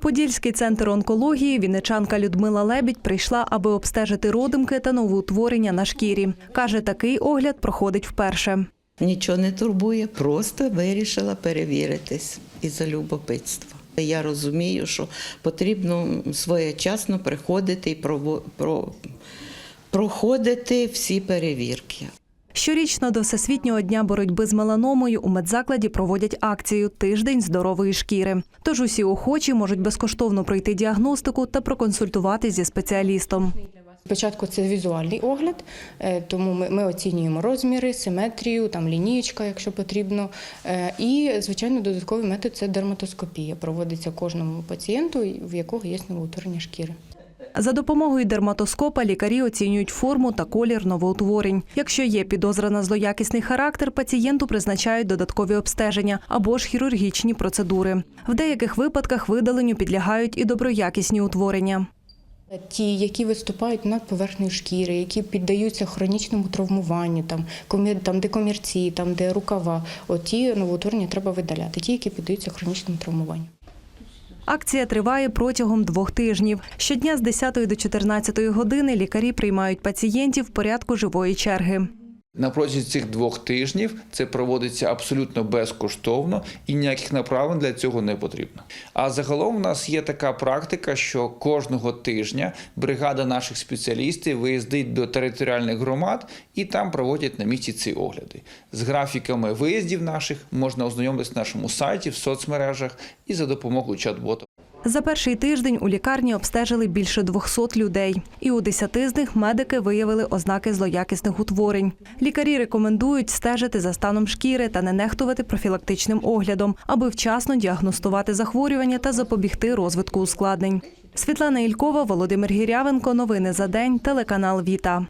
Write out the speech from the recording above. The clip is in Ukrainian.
Подільський центр онкології вінничанка Людмила Лебідь прийшла, аби обстежити родимки та новоутворення на шкірі. Каже, такий огляд проходить вперше. Нічого не турбує, просто вирішила перевіритись із-за любопитства. Я розумію, що потрібно своєчасно приходити і проходити всі перевірки. Щорічно до Всесвітнього дня боротьби з меланомою у медзакладі проводять акцію Тиждень здорової шкіри. Тож усі охочі можуть безкоштовно пройти діагностику та проконсультуватись зі спеціалістом. Спочатку це візуальний огляд, е, тому ми, оцінюємо розміри, симетрію, там лінієчка, якщо потрібно. Е, І, звичайно, додатковий метод це дерматоскопія. Проводиться кожному пацієнту, в якого є новоутворення шкіри. За допомогою дерматоскопа лікарі оцінюють форму та колір новоутворень. Якщо є підозра на злоякісний характер, пацієнту призначають додаткові обстеження або ж хірургічні процедури. В деяких випадках видаленню підлягають і доброякісні утворення. Ті, які виступають над поверхнею шкіри, які піддаються хронічному травмуванню, там, там де комірці, там де рукава, от ті новоутворення треба видаляти, ті, які піддаються хронічному травмуванню. Акція триває протягом двох тижнів. Щодня з 10 до 14 години лікарі приймають пацієнтів в порядку живої черги. На протязі цих двох тижнів це проводиться абсолютно безкоштовно і ніяких направлень для цього не потрібно. А загалом у нас є така практика, що кожного тижня бригада наших спеціалістів виїздить до територіальних громад і там проводять на місці ці огляди. З графіками виїздів наших можна ознайомитися на нашому сайті, в соцмережах і за допомогою чат-бота. За перший тиждень у лікарні обстежили більше 200 людей, і у 10 з них медики виявили ознаки злоякісних утворень. Лікарі рекомендують стежити за станом шкіри та не нехтувати профілактичним оглядом, аби вчасно діагностувати захворювання та запобігти розвитку ускладнень. Світлана Ількова, Володимир Гірявенко. Новини за день. Телеканал Віта.